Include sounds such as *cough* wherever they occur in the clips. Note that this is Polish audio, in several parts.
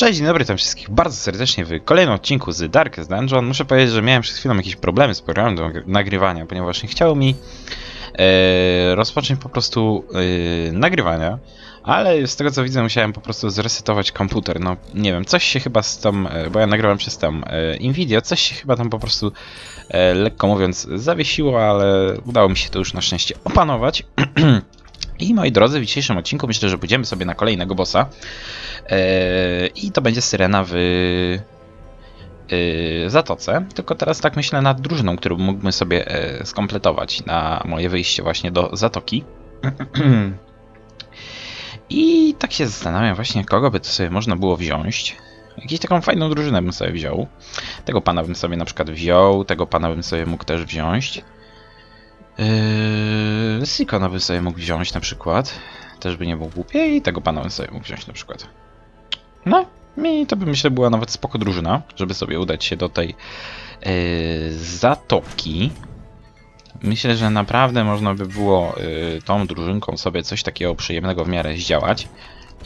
Cześć, dzień dobry, tam wszystkich bardzo serdecznie w kolejnym odcinku z Darkest Dungeon. Muszę powiedzieć, że miałem przed chwilą jakieś problemy z programem do nagry- nagrywania, ponieważ nie chciało mi e, rozpocząć po prostu e, nagrywania, ale z tego co widzę musiałem po prostu zresetować komputer. No nie wiem, coś się chyba z tą, e, bo ja nagrywam przez tą e, Nvidia, coś się chyba tam po prostu e, lekko mówiąc zawiesiło, ale udało mi się to już na szczęście opanować. *clears throat* I moi drodzy, w dzisiejszym odcinku myślę, że pójdziemy sobie na kolejnego bossa. Eee, I to będzie syrena w yy, Zatoce. Tylko teraz tak myślę nad drużyną, którą mógłbym sobie e, skompletować na moje wyjście właśnie do Zatoki. *clears throat* I tak się zastanawiam właśnie, kogo by to sobie można było wziąć. Jakąś taką fajną drużynę bym sobie wziął. Tego pana bym sobie na przykład wziął, tego pana bym sobie mógł też wziąć. Yy, Sikona bym sobie mógł wziąć na przykład. Też by nie był głupie i tego pana bym sobie mógł wziąć na przykład. No, mi to by myślę była nawet spoko drużyna, żeby sobie udać się do tej yy, zatoki. Myślę, że naprawdę można by było yy, tą drużynką sobie coś takiego przyjemnego w miarę zdziałać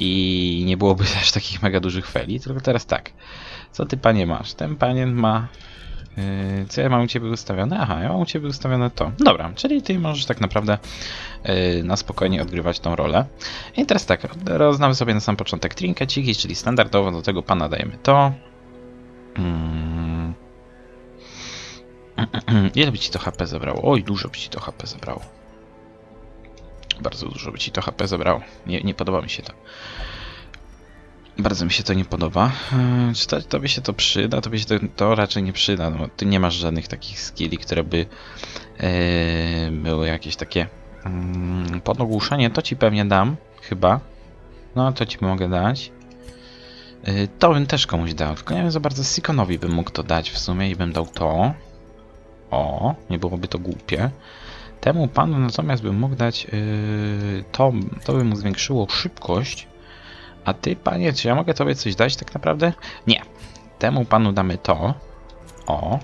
i nie byłoby *laughs* aż takich mega dużych feli, tylko teraz tak. Co ty panie masz? Ten panien ma Co ja mam u Ciebie ustawione? Aha, ja mam u Ciebie ustawione to. Dobra, czyli Ty możesz tak naprawdę yy, na spokojnie odgrywać tą rolę. I teraz tak, roznamy sobie na sam początek trinkeciki, czyli standardowo do tego pana dajemy to. Mm. *clears throat* Ile by Ci to HP zabrało? Oj, dużo by Ci to HP zabrało. Bardzo dużo by Ci to HP zabrało. Nie, nie podoba mi się to. Bardzo mi się to nie podoba. Eee, Czy to, tobie się to przyda? Tobie się to, to raczej nie przyda. No, ty nie masz żadnych takich skilli, które by e, były jakieś takie mm, podogłuszenie. To ci pewnie dam, chyba. No, to ci mogę dać. E, to bym też komuś dał, tylko nie wiem za bardzo Sikonowi bym mógł to dać w sumie i bym dał to. O, nie byłoby to głupie. Temu panu natomiast bym mógł dać yy, to, to by mu zwiększyło szybkość. A ty, panie, czy ja mogę tobie coś dać tak naprawdę? Nie. Temu panu damy to. O.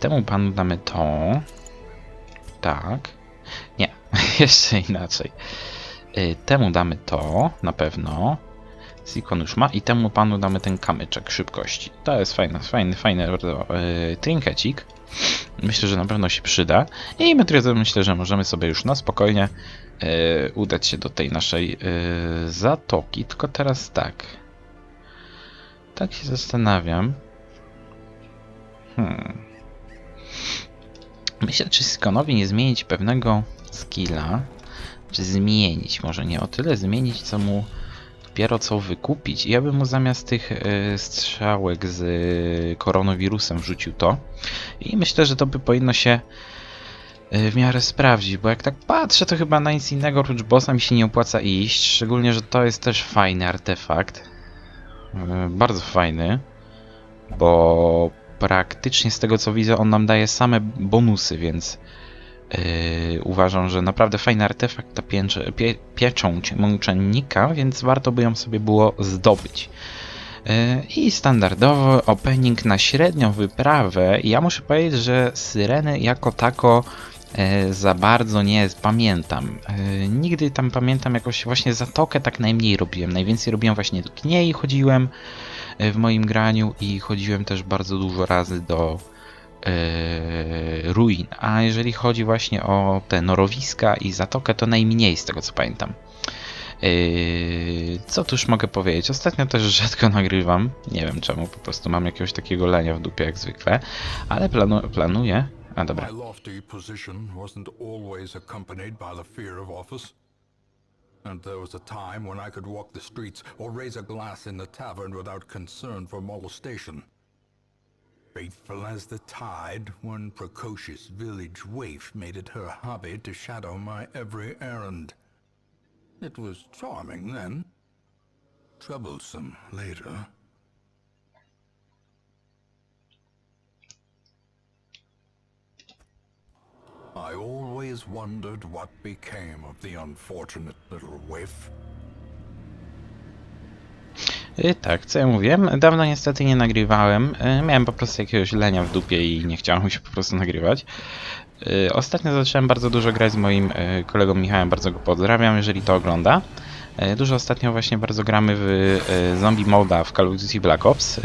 Temu panu damy to. Tak. Nie. *laughs* Jeszcze inaczej. Y, Temu damy to, na pewno. Sikon już ma i temu panu damy ten kamyczek szybkości. To jest fajny, fajny, fajny yy, trinkecik. Myślę, że na pewno się przyda. I my myślę, że możemy sobie już na spokojnie udać się do tej naszej e, zatoki. Tylko teraz tak. Tak się zastanawiam. Hmm. Myślę, czy Sikonowi nie zmienić pewnego skilla. Czy zmienić, może nie o tyle zmienić, co mu dopiero co wykupić. Ja bym mu zamiast tych e, strzałek z e, koronawirusem wrzucił to. I myślę, że to by powinno się e, w miarę sprawdzić, bo jak tak patrzę, to chyba na nic innego oprócz bossa mi się nie opłaca iść. Szczególnie, że to jest też fajny artefakt. E, Bardzo fajny, bo praktycznie z tego co widzę, on nam daje same bonusy, więc Yy, uważam, że naprawdę fajny artefakt ta pięcze, pie, pieczęć męczennika, więc warto by ją sobie było zdobyć. Yy, I standardowo opening na średnią wyprawę. Ja muszę powiedzieć, że Syreny jako tako za bardzo nie pamiętam. Yy, nigdy tam pamiętam jakoś właśnie Zatokę tak najmniej robiłem. Najwięcej robiłem właśnie do Kniei chodziłem yy, w moim graniu i chodziłem też bardzo dużo razy do e, ruin. A jeżeli chodzi właśnie o te norowiska i zatokę, to najmniej z tego co pamiętam. E, Co tuż mogę powiedzieć? Ostatnio też *laughs* rzadko nagrywam. Nie wiem czemu, po prostu mam jakiegoś takiego lenia w dupie jak zwykle, ale planu planuję. A dobra. My lofty position wasn't always accompanied by the fear of office. And there was a time when I could walk the streets or raise a glass in the tavern without concern for molestation. Faithful as the tide, one precocious village waif made it her hobby to shadow my every errand. It was charming then, troublesome later. I always wondered what became of the unfortunate little waif. I tak, co ja mówiłem? Dawno niestety nie nagrywałem. E, Miałem po prostu jakiegoś lenia w dupie i nie chciałem się po prostu nagrywać. E, Ostatnio zacząłem bardzo dużo grać z moim kolegą Michałem, bardzo go pozdrawiam, jeżeli to ogląda. Dużo ostatnio właśnie bardzo gramy w zombie moda w Call of Duty Black Ops.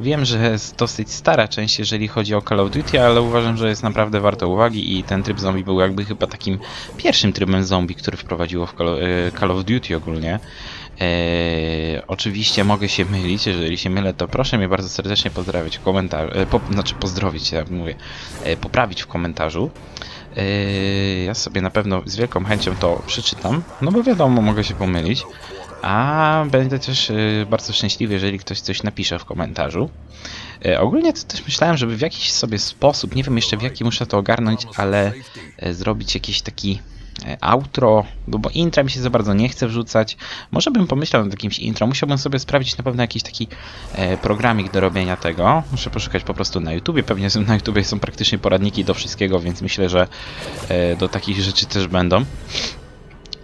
Wiem, że jest dosyć stara część, jeżeli chodzi o Call of Duty, ale uważam, że jest naprawdę warto uwagi i ten tryb zombie był jakby chyba takim pierwszym trybem zombie, który wprowadziło w Call, e, of Duty ogólnie. E, oczywiście mogę się mylić, jeżeli się mylę, to proszę mnie bardzo serdecznie pozdrawiać w komentarzu, e, po, znaczy pozdrowić, jak mówię, e, poprawić w komentarzu. E, ja sobie na pewno z wielką chęcią to przeczytam, no bo wiadomo, mogę się pomylić. A będę też e, bardzo szczęśliwy, jeżeli ktoś coś napisze w komentarzu. E, ogólnie to też myślałem, żeby w jakiś sobie sposób, nie wiem jeszcze w jaki muszę to ogarnąć, ale e, zrobić jakiś taki e, outro, bo intra mi się za bardzo nie chce wrzucać. Może bym pomyślał nad jakimś intro, musiałbym sobie sprawdzić na pewno jakiś taki programik do robienia tego. Muszę poszukać po prostu na YouTubie, pewnie na YouTubie są praktycznie poradniki do wszystkiego, więc myślę, że do takich rzeczy też będą.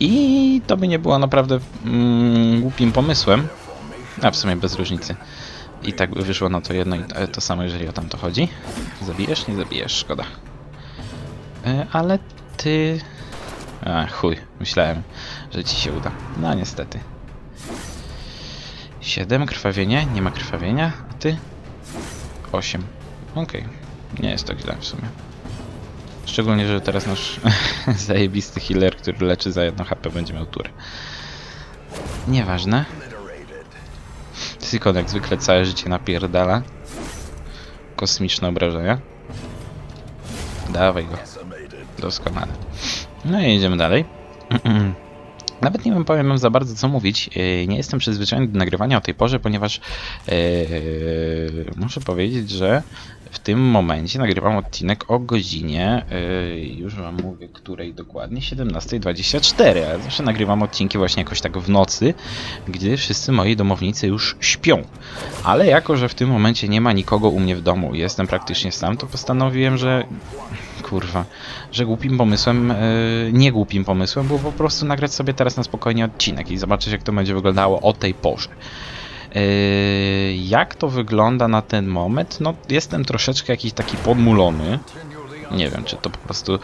I to by nie było naprawdę mm, głupim pomysłem. A w sumie bez różnicy. I tak by wyszło na to jedno i to- samo, jeżeli o tamto chodzi. Zabijesz? Nie zabijesz, szkoda. E, ale ty... A, chuj, myślałem, że ci się uda. No niestety. 7 krwawienie, nie ma krwawienia, a ty? 8. Okej, nie jest to źle w sumie. Szczególnie, że teraz nasz *laughs* zajebisty healer, który leczy za jedno HP, będzie miał turę. Nieważne. Sykon jak zwykle całe życie napierdala. Kosmiczne obrażenia. Dawaj go. Doskonale. No i idziemy dalej. *clears throat* Nawet nie wiem, powiem wam za bardzo co mówić. Yy, Nie jestem przyzwyczajony do nagrywania o tej porze, ponieważ yy, muszę powiedzieć, że w tym momencie nagrywam odcinek o godzinie, yy, już wam mówię, której dokładnie, 17.24, ale zawsze nagrywam odcinki właśnie jakoś tak w nocy, gdy wszyscy moi domownicy już śpią. Ale jako, że w tym momencie nie ma nikogo u mnie w domu jestem praktycznie sam, to postanowiłem, że kurwa, że głupim pomysłem, yy, nie głupim pomysłem było po prostu nagrać sobie teraz na spokojnie odcinek i zobaczyć jak to będzie wyglądało o tej porze. Yy, jak to wygląda na ten moment? No, jestem troszeczkę jakiś taki podmulony. Nie wiem, czy to po prostu yy,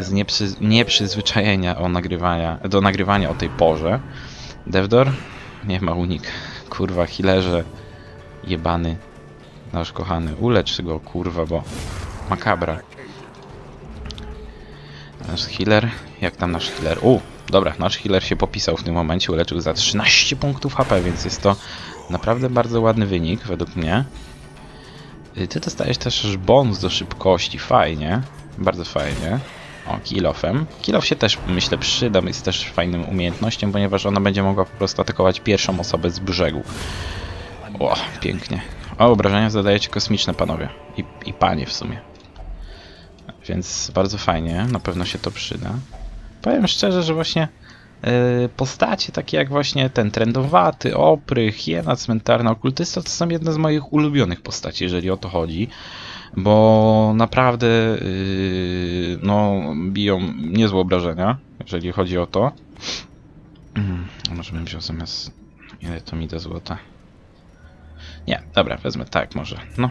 z nieprzy, nieprzyzwyczajenia o nagrywania, do nagrywania o tej porze. Devdor? Nie ma unik. Kurwa, healerze. Jebany. Nasz kochany. Ulecz go, kurwa, bo makabra. Nasz healer. Jak tam nasz healer? U, dobra, nasz healer się popisał w tym momencie, uleczył za 13 punktów HP, więc jest to naprawdę bardzo ładny wynik według mnie. Y, Ty dostajesz też bonus do szybkości, fajnie, bardzo fajnie. O, kill-offem. Kill-off się też, myślę, przyda, jest też fajnym umiejętnością, ponieważ ona będzie mogła po prostu atakować pierwszą osobę z brzegu. O, pięknie. O, obrażenia zadajecie kosmiczne, panowie. I, I panie w sumie. Więc bardzo fajnie, na pewno się to przyda. Powiem szczerze, że właśnie yy, postacie takie jak właśnie ten trendowaty, opry, hiena cmentarna, okultysta to są jedne z moich ulubionych postaci, jeżeli o to chodzi. Bo naprawdę yy, no, biją niezłe obrażenia, jeżeli chodzi o to. Mm, może bym wziął zamiast... Ile to mi da złota? Nie, dobra, wezmę tak może. No,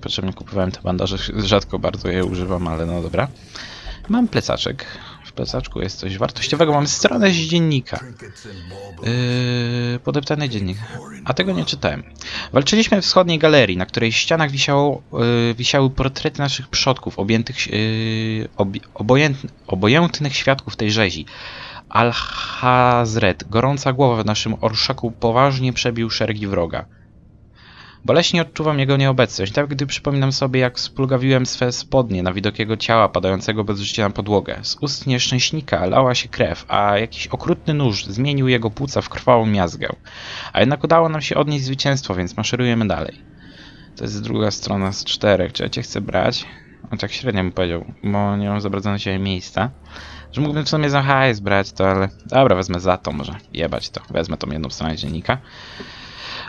Potrzebnie kupowałem te bandaże, rzadko bardzo je używam, ale no dobra. Mam plecaczek. W plecaczku jest coś wartościowego. Mam stronę z dziennika. Yy, podeptany dziennik. A tego nie czytałem. Walczyliśmy w wschodniej galerii, na której ścianach wisiało, yy, wisiały portrety naszych przodków, objętych, yy, obi, obojętn, obojętnych świadków tej rzezi. Al-Hazred, gorąca głowa w naszym orszaku, poważnie przebił szeregi wroga. Boleśnie odczuwam jego nieobecność, tak gdy przypominam sobie, jak splugawiłem swe spodnie na widok jego ciała padającego bez życia na podłogę. Z ust nieszczęśnika lała się krew, a jakiś okrutny nóż zmienił jego płuca w krwawą miazgę. A jednak udało nam się odnieść zwycięstwo, więc maszerujemy dalej. To jest druga strona z czterech. Czy ja cię chcę brać? No tak średnio bym powiedział, bo nie mam za bardzo na ciebie miejsca. Że mógłbym w sumie za hajs brać to, ale... Dobra, wezmę za to może. Jebać to. Wezmę tą jedną stronę dziennika.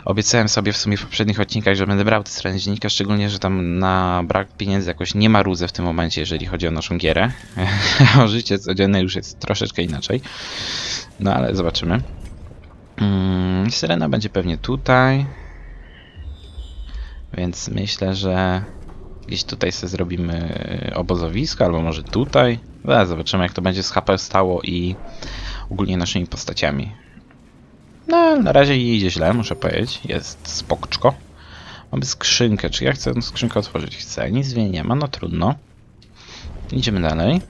Obiecałem sobie w sumie w poprzednich odcinkach, że będę brał tę stronę dziennika, szczególnie, że tam na brak pieniędzy jakoś nie ma rudzę w tym momencie, jeżeli chodzi o naszą gierę. *laughs* o życie codzienne już jest troszeczkę inaczej. No ale zobaczymy. Mm, Syrena będzie pewnie tutaj. Więc myślę, że gdzieś tutaj sobie zrobimy obozowisko, albo może tutaj. Zaraz zobaczymy jak to będzie z HP stało i ogólnie naszymi postaciami. No, na razie idzie źle, muszę powiedzieć. Jest spokczko. Mamy skrzynkę. Czy ja chcę tę skrzynkę otworzyć? Chcę. Nic w niej nie ma, no trudno. Idziemy dalej.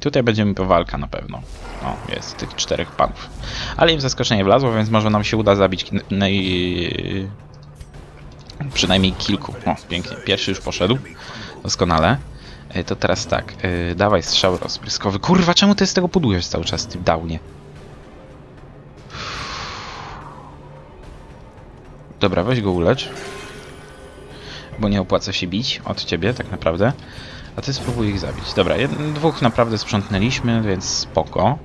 Tutaj będzie mi powalka na pewno. O, jest tych czterech panów. Ale im zaskoczenie wlazło, więc może nam się uda zabić naj... przynajmniej kilku. O, pięknie. Pierwszy już poszedł. Doskonale. E, To teraz tak. e, Dawaj strzał rozpryskowy. Kurwa, czemu ty z tego budujesz cały czas, ty downie? Dobra, weź go ulecz. Bo nie opłaca się bić od ciebie, tak naprawdę. A ty spróbuj ich zabić. Dobra, jed- dwóch naprawdę sprzątnęliśmy, więc spoko.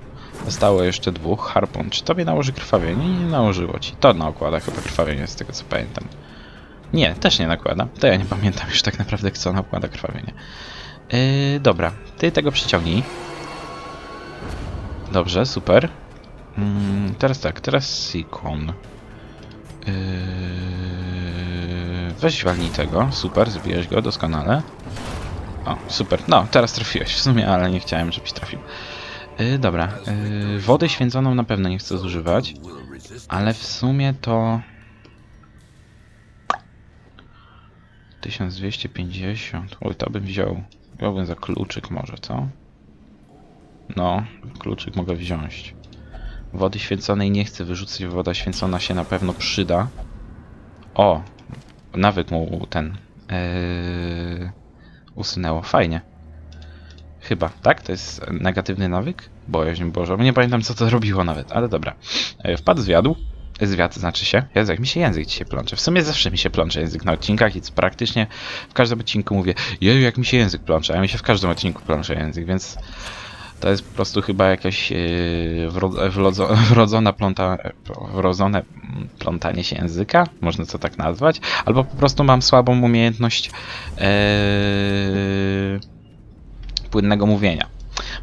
Zostało jeszcze dwóch. Harpun, czy tobie nałoży krwawienie? Nie nałożyło ci. To nakłada chyba krwawienie, z tego co pamiętam. Nie, też nie nakłada. To ja nie pamiętam już tak naprawdę, co nakłada krwawienie. Yy, dobra, ty tego przyciągnij. Dobrze, super. Mm, teraz tak, teraz Sikon. Yy, weź walnij tego, super, zbiłeś go doskonale. O, super, no, teraz trafiłeś w sumie, ale nie chciałem, żebyś trafił. Yy, dobra, yy, wodę święconą na pewno nie chcę zużywać, ale w sumie to... 1250, oj, to bym wziął. Wziąłbym za kluczyk może, co? No, kluczyk mogę wziąć. Wody święconej nie chcę wyrzucać, woda święcona się na pewno przyda. O, nawyk mu ten yy, usunęło. Fajnie. Chyba, tak? To jest negatywny nawyk? Bojaźń Boża. Nie pamiętam co to robiło nawet, ale dobra. E, Wpadł zwiadu. Zwiat znaczy się. Jezu, jak mi się język dzisiaj plącze. W sumie zawsze mi się plącze język na odcinkach i praktycznie w każdym odcinku mówię Jeju, jak mi się język plącze, a mi się w każdym odcinku plącze język, więc to jest po prostu chyba jakaś wrodzo- *laughs* wrodzona pląta, wrodzone plątanie się języka, można to tak nazwać, albo po prostu mam słabą umiejętność yy, płynnego mówienia.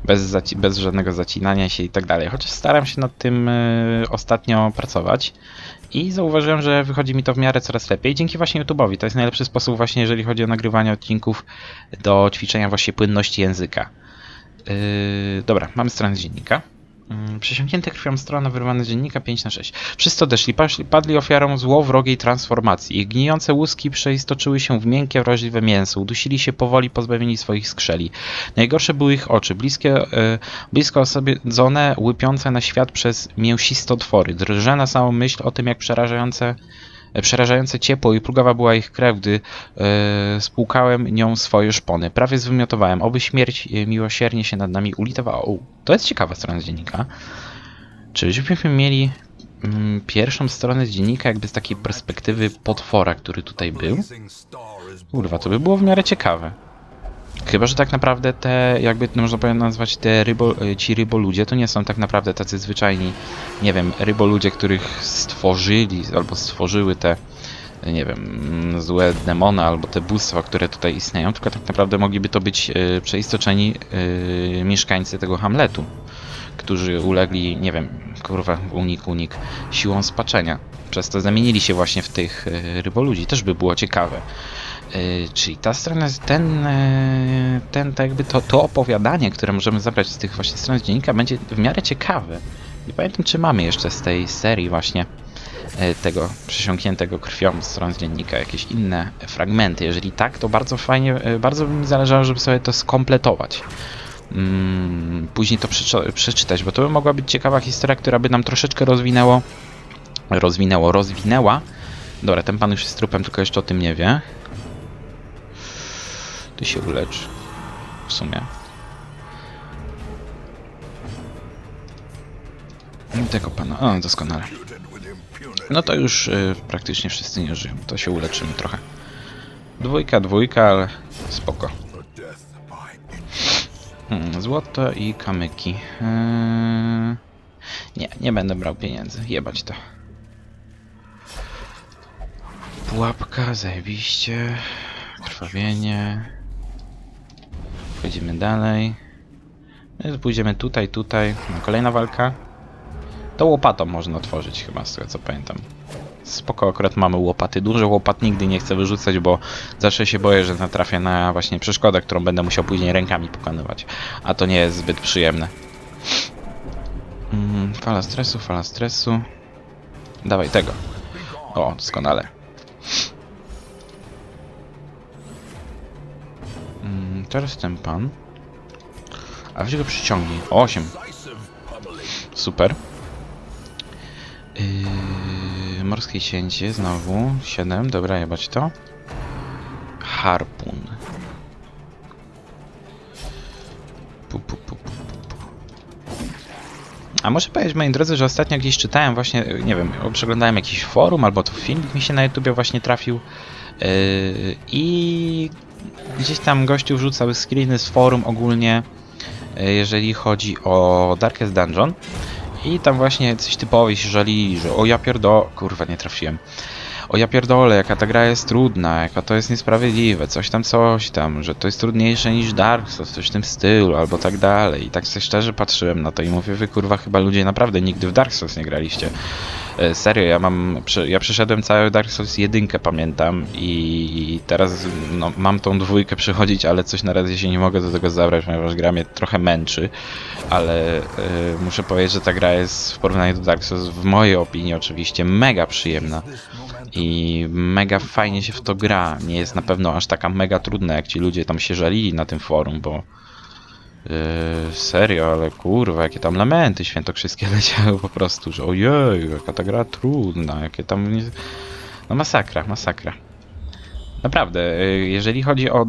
Bez, bez żadnego zacinania się i tak dalej. Chociaż staram się nad tym yy, ostatnio pracować i zauważyłem, że wychodzi mi to w miarę coraz lepiej dzięki właśnie YouTube'owi. To jest najlepszy sposób właśnie, jeżeli chodzi o nagrywanie odcinków do ćwiczenia właśnie płynności języka. Yy, dobra, mamy stronę dziennika. Yy, przesiąknięte krwią strona wyrwana z dziennika 5 na 6. Wszyscy odeszli, padli ofiarą złowrogiej transformacji. Ich gnijące łuski przeistoczyły się w miękkie, wrażliwe mięso. Udusili się powoli, pozbawieni swoich skrzeli. Najgorsze były ich oczy, bliskie, yy, blisko osadzone, łypiące na świat przez mięsistotwory. Drże na samą myśl o tym, jak przerażające Przerażające ciepło i plugawa była ich krew, gdy e, spłukałem nią swoje szpony. Prawie zwymiotowałem, oby śmierć e, miłosiernie się nad nami ulitowała. To jest ciekawa strona z dziennika. Czyżbyśmy mieli mm, pierwszą stronę z dziennika jakby z takiej perspektywy potwora, który tutaj był? Kurwa, to by było w miarę ciekawe. Chyba, że tak naprawdę te, jakby to można powiedzieć nazwać, te rybo, e, ci ryboludzie, to nie są tak naprawdę tacy zwyczajni, nie wiem, ryboludzie, których stworzyli albo stworzyły te, e, nie wiem, mm, złe demony albo te bóstwa, które tutaj istnieją, tylko tak naprawdę mogliby to być e, przeistoczeni e, mieszkańcy tego Hamletu, którzy ulegli, nie wiem, kurwa, unik, unik, siłą spaczenia. Przez to zamienili się właśnie w tych e, ryboludzi. Też by było ciekawe. Yy, czyli ta strona, ten, yy, ten tak jakby to, to opowiadanie, które możemy zabrać z tych właśnie stron dziennika będzie w miarę ciekawe. Nie pamiętam, czy mamy jeszcze z tej serii właśnie yy, tego przesiąkniętego krwią stron dziennika jakieś inne fragmenty. Jeżeli tak, to bardzo fajnie, bardzo by mi zależało, żeby sobie to skompletować. Mm, później to przeczy- przeczytać, bo to by mogła być ciekawa historia, która by nam troszeczkę rozwinęło, rozwinęło, rozwinęła. Dobra, ten pan już jest trupem, tylko jeszcze o tym nie wie. Ty się ulecz. W sumie. Tego pana. O, doskonale. No to już y, praktycznie wszyscy nie żyją. To się uleczymy trochę. Dwójka, dwójka, ale spoko. Hmm, złoto i kamyki. Yy... Nie, nie będę brał pieniędzy. Jebać to. Pułapka, zajebiście. Krwawienie. Wchodzimy dalej. Więc Pójdziemy tutaj, tutaj. No, Kolejna walka. To łopatą można otworzyć chyba, z tego co pamiętam. Spoko, akurat mamy łopaty. Dużo łopat nigdy nie chcę wyrzucać, bo zawsze się boję, że natrafię na właśnie przeszkodę, którą będę musiał później rękami pokonywać. A to nie jest zbyt przyjemne. Mm, fala stresu, fala stresu. Dawaj tego. O, doskonale. Teraz ten pan. A weź go przyciągnij. O, 8. Super. Yy, morskie cięcie znowu. 7. Dobra, jebać to. Harpun. Pu, pu, pu, pu, pu. A muszę powiedzieć, moi drodzy, że ostatnio gdzieś czytałem właśnie, nie wiem, przeglądałem jakiś forum, albo to filmik mi się na YouTubie właśnie trafił yy, i gdzieś tam gościu wrzucał screeny z forum ogólnie, yy, jeżeli chodzi o Darkest Dungeon i tam właśnie coś typowi się żali, że o ja pierdo... kurwa, nie trafiłem. O ja pierdolę, jaka ta gra jest trudna, jaka to jest niesprawiedliwe, coś tam, coś tam, że to jest trudniejsze niż Dark Souls, coś w tym stylu, albo tak dalej. I tak sobie szczerze patrzyłem na to i mówię, wy kurwa chyba ludzie naprawdę nigdy w Dark Souls nie graliście. E, serio, ja mam, ja przeszedłem cały Dark Souls jedynkę, pamiętam i teraz no, mam tą dwójkę przychodzić, ale coś na razie się nie mogę do tego zabrać, ponieważ gra mnie trochę męczy, ale e, muszę powiedzieć, że ta gra jest w porównaniu do Dark Souls, w mojej opinii oczywiście, mega przyjemna. I mega fajnie się w to gra. Nie jest na pewno aż taka mega trudna, jak ci ludzie tam się żalili na tym forum, bo yy, serio, ale kurwa, jakie tam lamenty świętokrzyskie *laughs* leciały po prostu, że ojej, jaka ta gra trudna, jakie tam... No masakra, masakra. Naprawdę, yy, jeżeli chodzi o...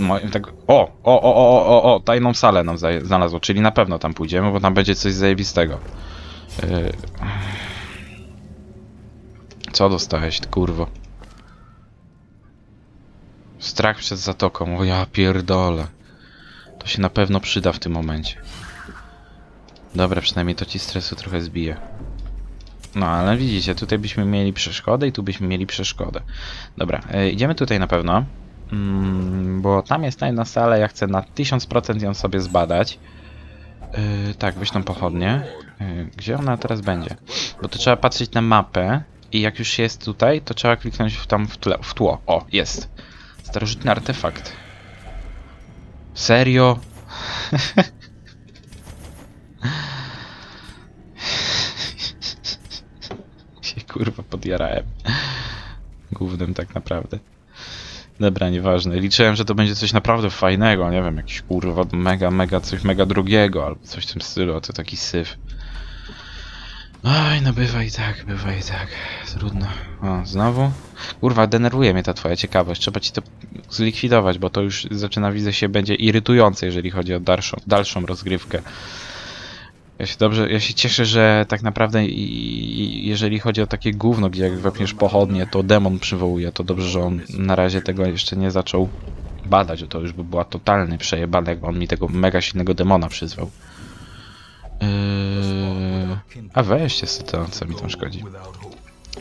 mo- Tak, o, o, o, o, o, o, tajną salę nam znalazło, czyli na pewno tam pójdziemy, bo tam będzie coś zajebistego. Yy, co dostałeś, ty kurwo? Strach przed zatoką. O ja pierdolę. To się na pewno przyda w tym momencie. Dobra, przynajmniej to ci stresu trochę zbije. No, ale widzicie, tutaj byśmy mieli przeszkodę i tu byśmy mieli przeszkodę. Dobra, e, idziemy tutaj na pewno. Mm, bo tam jest tajna sala, ja chcę na 1000% ją sobie zbadać. Yy, tak, weź tą pochodnię. Yy, gdzie ona teraz będzie? Bo to trzeba patrzeć na mapę i jak już jest tutaj, to trzeba kliknąć w, tam w, tle, w tło. O, jest. Starożytny artefakt. Serio? się kurwa podjarałem. Głównym tak naprawdę. Dobra, nieważne. Liczyłem, że to będzie coś naprawdę fajnego, nie wiem, jakiś kurwa mega, mega, coś mega drugiego, albo coś w tym stylu, a to taki syf. Oj, no bywa i tak, bywa i tak. Trudno. O, znowu? Kurwa, denerwuje mnie ta twoja ciekawość. Trzeba ci to zlikwidować, bo to już zaczyna, widzę się, będzie irytujące, jeżeli chodzi o dalszą, dalszą rozgrywkę. Ja się dobrze, ja się cieszę, że tak naprawdę i, i jeżeli chodzi o takie gówno, gdzie jak wepniesz pochodnie, to demon przywołuje, to dobrze, że on na razie tego jeszcze nie zaczął badać, to już by była totalny przejebane, jakby on mi tego mega silnego demona przyzwał. Yy... A weźcie to, co mi tam szkodzi.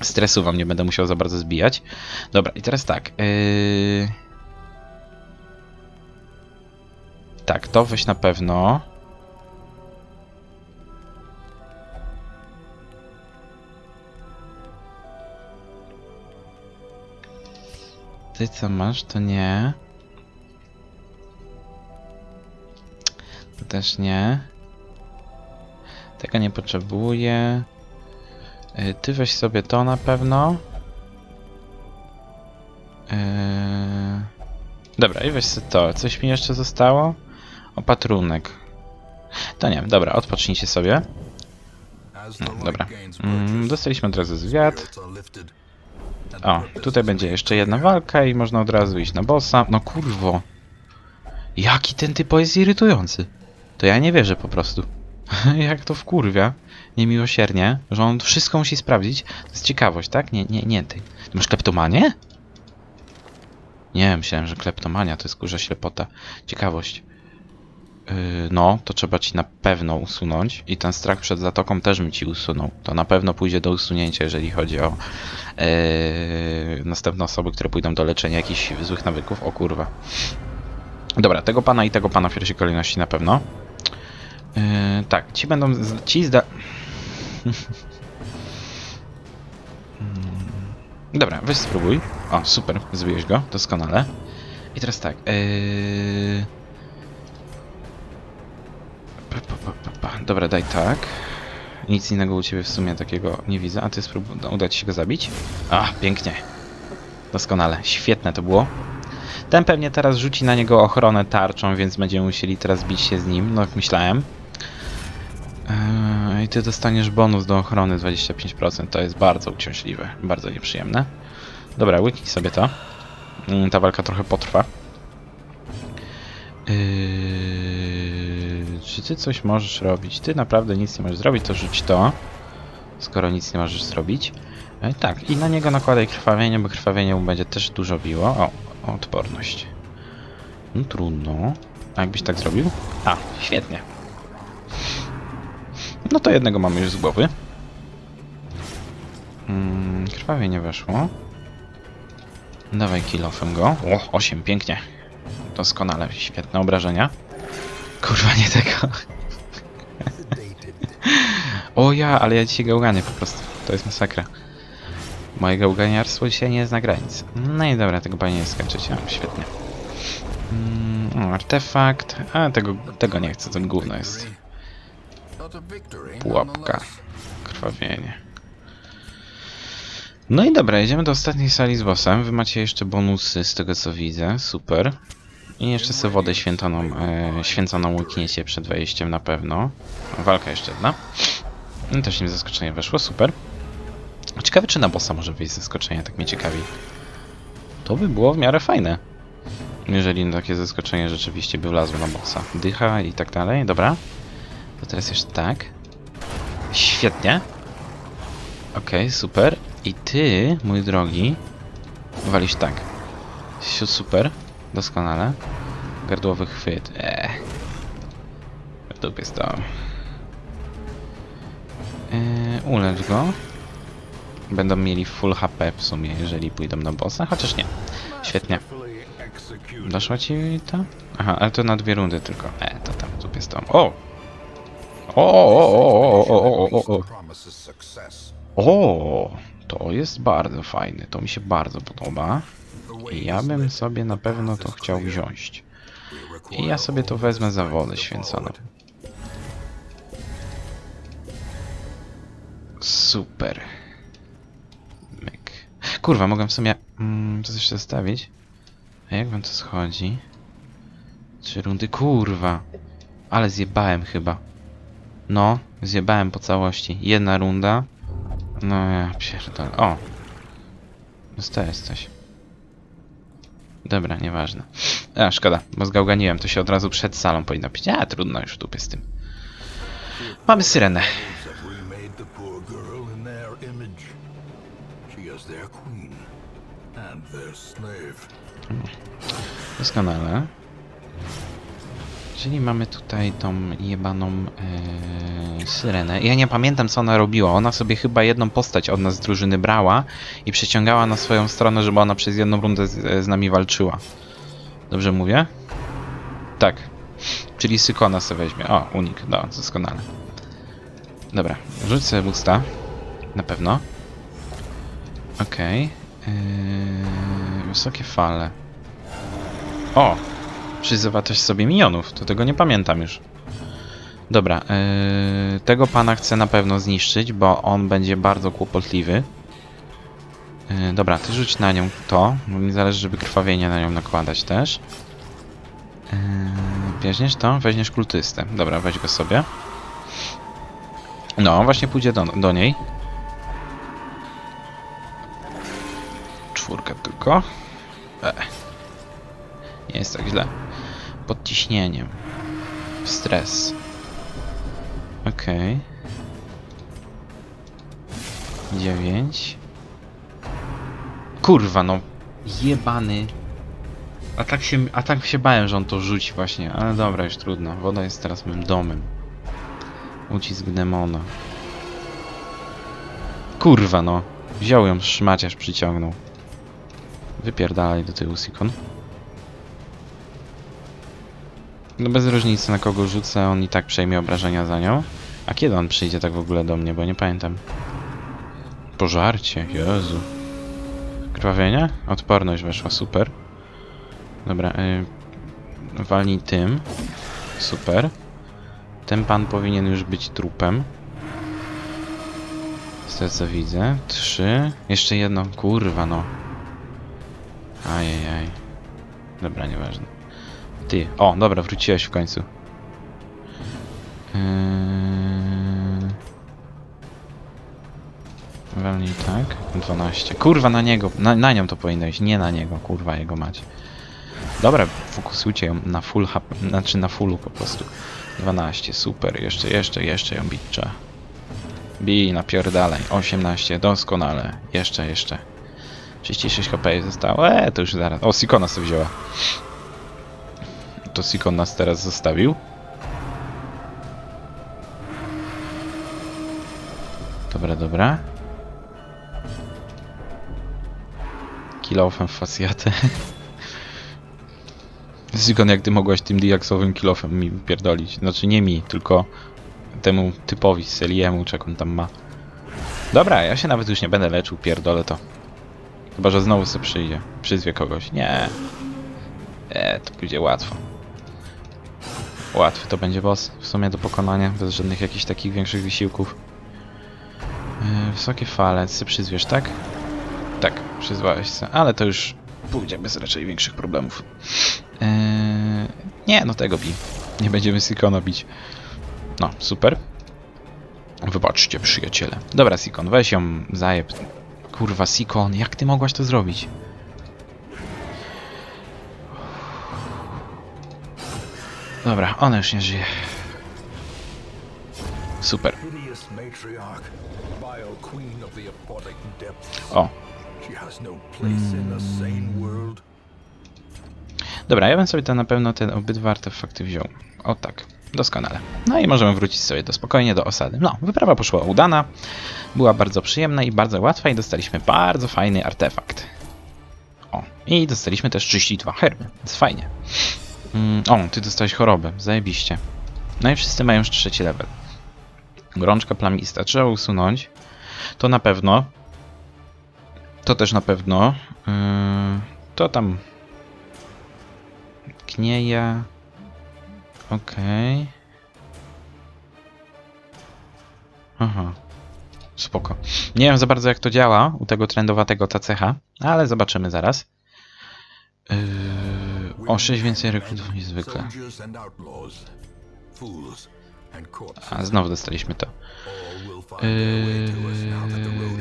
Stresu wam nie będę musiał za bardzo zbijać. Dobra, i teraz tak. Yy... Tak, to weź na pewno. Ty co masz, to nie. To też nie. Tego nie potrzebuję. Y, Ty weź sobie to na pewno. Yy... Dobra, i weź sobie to. Coś mi jeszcze zostało? Opatrunek. To nie, dobra, odpocznijcie sobie. No, dobra. Mm, dostaliśmy od razu zwiat. O, tutaj będzie jeszcze jedna walka i można od razu iść na bossa. No kurwo. Jaki ten typo jest irytujący. To ja nie wierzę po prostu. *laughs* Jak to wkurwia. Niemiłosiernie, że on wszystko musi sprawdzić. To jest ciekawość, tak? Nie, nie, nie, ty. Ty masz kleptomanię? Nie, myślałem, że kleptomania to jest kurza ślepota. Ciekawość. Yy, no, to trzeba ci na pewno usunąć. I ten strach przed zatoką też bym ci usunął. To na pewno pójdzie do usunięcia, jeżeli chodzi o yy, następne osoby, które pójdą do leczenia jakichś złych nawyków. O kurwa. Dobra, tego pana i tego pana w pierwszej kolejności na pewno. Yy, tak, ci będą. Z, ci zda. *laughs* Dobra, weź spróbuj. O, super, zbiłeś go, doskonale. I teraz tak. Yy... Pa, pa, pa, pa. Dobra, daj tak. Nic innego u ciebie w sumie takiego nie widzę. A ty spróbuj, no, uda ci się go zabić? A, pięknie. Doskonale. Świetne to było. Ten pewnie teraz rzuci na niego ochronę tarczą, więc będziemy musieli teraz bić się z nim, no jak myślałem. Eee, I ty dostaniesz bonus do ochrony 25%. To jest bardzo uciążliwe, bardzo nieprzyjemne. Dobra, łyknij sobie to. Mm, Ta walka trochę potrwa. Yy, czy ty coś możesz robić? Ty naprawdę nic nie możesz zrobić, to rzuć to. Skoro nic nie możesz zrobić. E, tak, i na niego nakładaj krwawienie, bo krwawienie mu będzie też dużo biło. O, odporność. No trudno. A jakbyś tak zrobił? A, świetnie. No to jednego mamy już z głowy. Mm, krwawienie weszło. Dawaj kilofem go. O, 8, pięknie. Doskonale, świetne obrażenia. Kurwa, nie tego. O ja, ale ja dzisiaj gałganię po prostu. To jest masakra. Moje gałganiarstwo dzisiaj nie zna granic. No i dobra, tego pani nie skończyć. O, świetnie. Mm, artefakt. A, tego, tego nie chcę, to gówno jest. Pułapka. Krwawienie. No i dobra, jedziemy do ostatniej sali z bossem. Wy macie jeszcze bonusy z tego co widzę. Super. I jeszcze sobie wodę święconą, e, święconą łykniecie przed wejściem na pewno. Walka jeszcze jedna. No też mi zaskoczenie weszło, super. Ciekawe czy na bossa może wyjść zaskoczenie, tak mnie ciekawi. To by było w miarę fajne. Jeżeli takie zaskoczenie rzeczywiście by wlazło na bossa. Dycha i tak dalej, dobra. To teraz jeszcze tak. Świetnie. Okej, super. I ty, mój drogi, walisz tak. Super. Doskonale. Gardłowy chwyt. Eee. W dupie stałem. Eee, ulecz go. Będą mieli full HP w sumie, jeżeli pójdą na bossa, chociaż nie. Świetnie. Doszła ci to? Aha, ale to na dwie rundy tylko. E, to tam w dupie stałem. O! O, o, o, o, o, to jest bardzo fajne, to mi się bardzo podoba. I ja bym sobie na pewno to chciał wziąć. I ja sobie to wezmę za wodę święconą. Super. Myk. Kurwa, mogę w sumie mm, to coś zostawić. A jak wam to schodzi? Trzy rundy, kurwa. Ale zjebałem chyba. No, zjebałem po całości. Jedna runda. No ja pierdolę. O! Dostajesz coś. Dobra, nieważne. A, szkoda, bo zgałganiłem. To się od razu przed salą powinno pić. A, trudno już dupy z tym. Mamy syrenę. have Czyli mamy tutaj tą jebaną yy, syrenę. Ja nie pamiętam co ona robiła. Ona sobie chyba jedną postać od nas z drużyny brała i przyciągała na swoją stronę, żeby ona przez jedną rundę z, z nami walczyła. Dobrze mówię? Tak. Czyli Sykona sobie weźmie. O, unik, no, doskonale. Dobra, rzuć sobie. Na pewno. Okej. Yy, wysokie fale. O! Przyzywa też sobie minionów, to tego nie pamiętam już. Dobra, yy, tego pana chcę na pewno zniszczyć, bo on będzie bardzo kłopotliwy. Yy, dobra, ty rzuć na nią to, bo mi zależy, żeby krwawienie na nią nakładać też. Yy, weźmiesz to? Weźmiesz kultystę. Dobra, weź go sobie. No, właśnie pójdzie do, do niej. Czwórkę tylko. E. Nie jest tak źle. Pod ciśnieniem. Stres. Okej. Dziewięć. Kurwa, no. Jebany. A tak, się, a tak się bałem, że on to rzuci właśnie. Ale dobra, już trudno. Woda jest teraz moim domem. Ucisk demona. Kurwa, no. Wziął ją szmaciarz, przyciągnął. Wypierdalaj do tyłu, Sikon. No bez różnicy na kogo rzucę, on i tak przejmie obrażenia za nią. A kiedy on przyjdzie tak w ogóle do mnie, bo nie pamiętam. Pożarcie, Jezu. Krwawienie? Odporność weszła, super. Dobra, yy, walnij tym. Super. Ten pan powinien już być trupem. z tego co widzę. Trzy. Jeszcze jedno. Kurwa no. Ajajaj. Dobra, nieważne. Ty. O, dobra, wróciłeś w końcu. Yy... Walnij tak. 12. Kurwa na niego. Na, na nią to powinno iść. Nie na niego. Kurwa jego mać. Dobra, fokusujcie ją na full HP. Znaczy na fullu po prostu. 12. Super. Jeszcze, jeszcze, jeszcze ją bić trzeba. Bij, napierdalaj. 18, doskonale. Jeszcze, jeszcze. 36 HP zostało. Eee, to już zaraz. O, Sikona sobie wzięła. To Sikon nas teraz zostawił. Dobra, dobra. Kilofem facjatę. Sikon, *laughs* jak ty mogłaś tym diaksowym kilofem mi pierdolić? Znaczy nie mi, tylko temu typowi Seliemu, czy jak on tam ma. Dobra, ja się nawet już nie będę leczył, pierdolę to. Chyba, że znowu sobie przyjdzie. Przyzwie kogoś. Nie. E, to będzie łatwo. Łatwy to będzie boss w sumie do pokonania, bez żadnych jakichś takich większych wysiłków. E, wysokie fale, ty przyzwiesz, tak? Tak, przyzwałeś się, ale to już pójdzie bez raczej większych problemów. E, nie, no tego bij. Nie będziemy Sikona bić. No, super. Wybaczcie, przyjaciele. Dobra, Sikon, weź ją zajeb. Kurwa, Sikon, jak ty mogłaś to zrobić? Dobra, ona już nie żyje. Super. O, world. dobra, ja bym sobie to na pewno te obydwa artefakty wziął. O tak, doskonale. No i możemy wrócić sobie do spokojnie do osady. No, wyprawa poszła udana. Była bardzo przyjemna i bardzo łatwa i dostaliśmy bardzo fajny artefakt. O, i dostaliśmy też 32 herby, więc fajnie. Mm, o, ty dostałeś chorobę, zajebiście. No i wszyscy mają już trzeci level. Gorączka plamista trzeba usunąć. To na pewno. To też na pewno. Yy, to tam knieje. Okej. Aha. Spoko. Nie wiem za bardzo jak to działa u tego trendowatego ta cecha, ale zobaczymy zaraz. Yy, o 6 więcej rekrutów niż zwykle. A znowu dostaliśmy to. All will find their way to us now that the road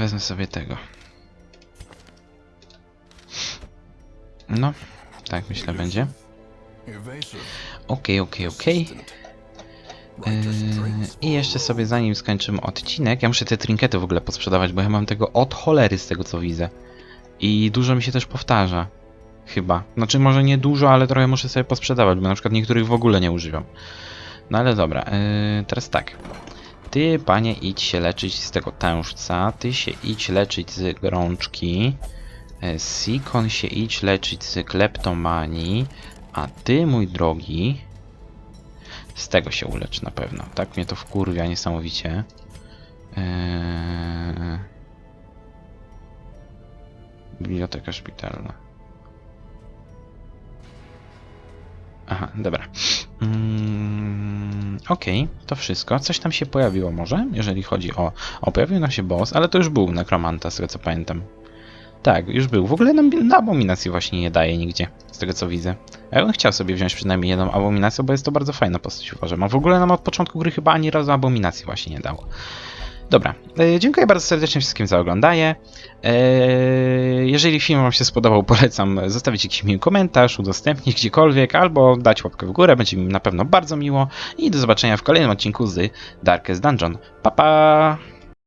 Wezmę sobie tego. No, tak myślę będzie. Okej, okej, okej. righteous traits I jeszcze sobie zanim skończymy odcinek, ja muszę te trinkety w ogóle posprzedawać, bo ja mam tego od cholery z tego co widzę. I dużo mi się też powtarza. Chyba. Znaczy może nie dużo, ale trochę muszę sobie posprzedawać, bo na przykład niektórych w ogóle nie używam. No ale dobra, eee, teraz tak. Ty, panie, idź się leczyć z tego tężca, ty się idź leczyć z gorączki, e, Sikon się idź leczyć z kleptomanii, a ty, mój drogi, z tego się ulecz na pewno. Tak mnie to wkurwia niesamowicie. Eee... Biblioteka szpitalna. Aha, dobra. Mm, Okej, to wszystko. Coś tam się pojawiło może, jeżeli chodzi o... O, pojawił nam się boss, ale to już był nekromanta, z tego co pamiętam. Tak, już był. W ogóle nam na abominacji właśnie nie daje nigdzie, z tego co widzę. A ja bym chciał sobie wziąć przynajmniej jedną abominację, bo jest to bardzo fajna postać, uważam. A w ogóle nam od początku gry chyba ani razu abominacji właśnie nie dało. Dobra, e, dziękuję bardzo serdecznie wszystkim za oglądanie. E, jeżeli film Wam się spodobał, polecam zostawić jakiś miły komentarz, udostępnić gdziekolwiek, albo dać łapkę w górę, będzie mi na pewno bardzo miło. I do zobaczenia w kolejnym odcinku z Darkest Dungeon. Pa pa!